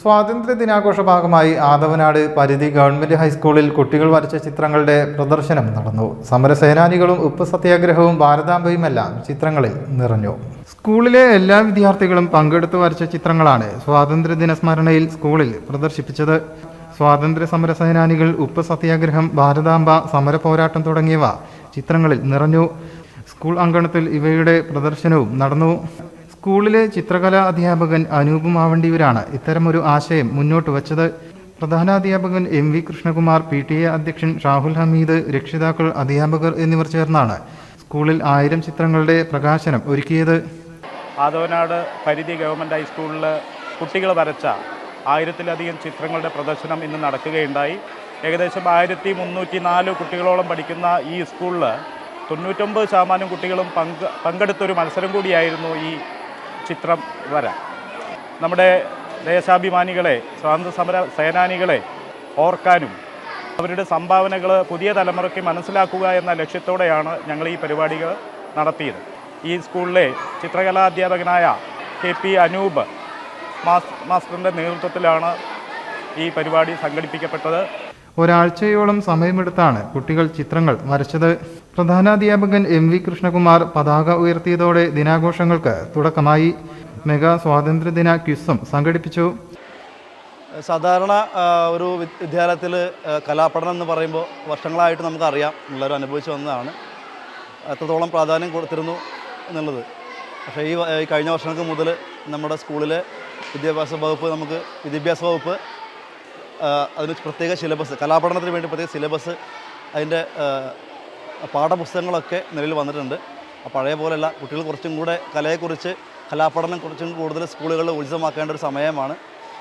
സ്വാതന്ത്ര്യ ദിനാഘോഷ ഭാഗമായി ആദവനാട് പരിധി ഗവൺമെന്റ് ഹൈസ്കൂളിൽ കുട്ടികൾ വരച്ച ചിത്രങ്ങളുടെ പ്രദർശനം നടന്നു. സമരസേനാനികളും ഉപ്പ് സത്യാഗ്രഹവും ഭാരതാംബയുമെല്ലാം ചിത്രങ്ങളിൽ നിറഞ്ഞു. സ്കൂളിലെ എല്ലാ വിദ്യാർത്ഥികളും പങ്കെടുത്ത് വരച്ച ചിത്രങ്ങളാണ് സ്വാതന്ത്ര്യദിന സ്മരണയിൽ സ്കൂളിൽ പ്രദർശിപ്പിച്ചത്. സ്വാതന്ത്ര്യ സമരസേനാനികൾ ഉപ്പ് സത്യാഗ്രഹം ഭാരതാംബ സമര പോരാട്ടം തുടങ്ങിയവ ചിത്രങ്ങളിൽ നിറഞ്ഞു. സ്കൂൾ അങ്കണത്തിൽ ഇവയുടെ പ്രദർശനവും നടന്നു. സ്കൂളിലെ ചിത്രകലാ അധ്യാപകൻ അനൂപ് മാവണ്ടിയൂരാണ് ഇത്തരമൊരു ആശയം മുന്നോട്ട് വച്ചത് പ്രധാനാധ്യാപകൻ M V Krishnakumar P T A അധ്യക്ഷൻ ഷാഹുൽ ഹമീദ് രക്ഷിതാക്കൾ അധ്യാപകർ എന്നിവർ ചേർന്നാണ് സ്കൂളിൽ ആയിരം ചിത്രങ്ങളുടെ പ്രകാശനം ഒരുക്കിയത്. ആദവനാട് പരിധി ഗവൺമെന്റ് ഹൈസ്കൂളിൽ കുട്ടികൾ വരച്ച ആയിരത്തിലധികം ചിത്രങ്ങളുടെ പ്രദർശനം ഇന്ന് നടക്കുകയുണ്ടായി. ഏകദേശം ആയിരത്തി മുന്നൂറ്റി നാല് കുട്ടികളോളം പഠിക്കുന്ന ഈ സ്കൂളിൽ തൊണ്ണൂറ്റൊമ്പത് ശതമാനം കുട്ടികളും പങ്ക് പങ്കെടുത്തൊരു മത്സരം കൂടിയായിരുന്നു ഈ ചിത്രം വര. നമ്മുടെ ദേശാഭിമാനികളെ സ്വാതന്ത്ര്യ സമര സേനാനികളെ ഓർക്കാനും അവരുടെ സംഭാവനകൾ പുതിയ തലമുറയ്ക്ക് മനസ്സിലാക്കുക എന്ന ലക്ഷ്യത്തോടെയാണ് ഞങ്ങൾ ഈ പരിപാടികൾ നടത്തിയത്. ഈ സ്കൂളിലെ ചിത്രകലാധ്യാപകനായ കെ പി അനൂപ് മാസ് മാസ്റ്ററിന്റെ നേതൃത്വത്തിലാണ് ഈ പരിപാടി സംഘടിപ്പിക്കപ്പെട്ടത്. ഒരാഴ്ചയോളം സമയമെടുത്താണ് കുട്ടികൾ ചിത്രങ്ങൾ വരച്ചത്. പ്രധാനാധ്യാപകൻ എം വി കൃഷ്ണകുമാർ പതാക ഉയർത്തിയതോടെ ദിനാഘോഷങ്ങൾക്ക് തുടക്കമായി. മെഗാ സ്വാതന്ത്ര്യദിന ക്വിസും സംഘടിപ്പിച്ചു. സാധാരണ ഒരു വിദ്യാലയത്തിൽ കലാപഠനം എന്ന് പറയുമ്പോൾ വർഷങ്ങളായിട്ട് നമുക്കറിയാം. എല്ലാവരും അനുഭവിച്ചു വന്നതാണ്. എത്രത്തോളം പ്രാധാന്യം കൊടുത്തിരുന്നു എന്നുള്ളത്. പക്ഷേ ഈ കഴിഞ്ഞ വർഷങ്ങൾക്ക് മുതൽ നമ്മുടെ സ്കൂളിലെ വിദ്യാഭ്യാസ വകുപ്പ് നമുക്ക് വിദ്യാഭ്യാസ വകുപ്പ് അതിന് പ്രത്യേക സിലബസ് കലാപഠനത്തിന് വേണ്ടി പ്രത്യേക സിലബസ് അതിന്റെ പാഠപുസ്തകങ്ങളൊക്കെ നിലവിൽ വന്നിട്ടുണ്ട്. പഴയ പോലെയല്ല കുട്ടികൾ കുറച്ചും കൂടെ കലയെക്കുറിച്ച് കലാപഠനം കുറച്ചും കൂടുതൽ സ്കൂളുകളിൽ ഉത്സവമാക്കേണ്ട ഒരു സമയമാണ്.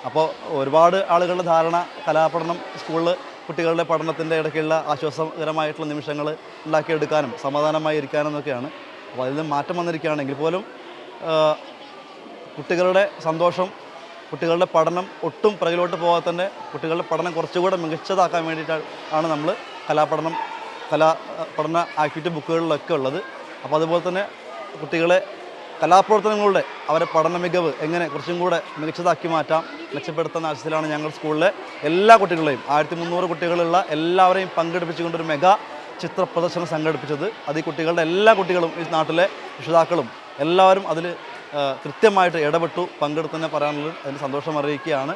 അപ്പോൾ ഒരുപാട് ആളുകളുടെ ധാരണ കലാപഠനം സ്കൂളിൽ കുട്ടികളുടെ പഠനത്തിന്റെ ഇടയ്ക്കുള്ള ആശ്വാസകരമായിട്ടുള്ള നിമിഷങ്ങൾ ഉണ്ടാക്കിയെടുക്കാനും സമാധാനമായി ഇരിക്കാനും എന്നൊക്കെയാണ് അപ്പോൾ അതിൽ നിന്ന് മാറ്റം വന്നിരിക്കുകയാണെങ്കിൽ പോലും കുട്ടികളുടെ സന്തോഷം കുട്ടികളുടെ പഠനം ഒട്ടും പിറകിലോട്ട് പോകാതെ തന്നെ കുട്ടികളുടെ പഠനം കുറച്ചുകൂടെ മികച്ചതാക്കാൻ വേണ്ടിയിട്ടാണ് ആണ് നമ്മൾ കലാപഠനം കലാ പഠന ആക്ടിവിറ്റി ബുക്കുകളിലൊക്കെ ഉള്ളത്. അപ്പോൾ അതുപോലെ തന്നെ കുട്ടികളെ കലാപ്രവർത്തനങ്ങളുടെ അവരെ പഠന മികവ് എങ്ങനെ കുറച്ചും കൂടെ മികച്ചതാക്കി മാറ്റാം മെച്ചപ്പെടുത്തുന്ന ആവശ്യത്തിലാണ് ഞങ്ങൾ സ്കൂളിലെ എല്ലാ കുട്ടികളെയും ആയിരത്തി മുന്നൂറ് കുട്ടികളുള്ള എല്ലാവരെയും പങ്കെടുപ്പിച്ചുകൊണ്ടൊരു മെഗാ ചിത്ര പ്രദർശനം സംഘടിപ്പിച്ചത്. അത് ഈ കുട്ടികളുടെ എല്ലാ കുട്ടികളും ഈ നാട്ടിലെ രക്ഷിതാക്കളും എല്ലാവരും അതിൽ കൃത്യമായിട്ട് ഇടപെട്ടു പങ്കെടുത്തന്നെ പറയാനുള്ളത് അതിന് സന്തോഷം അറിയിക്കുകയാണ്.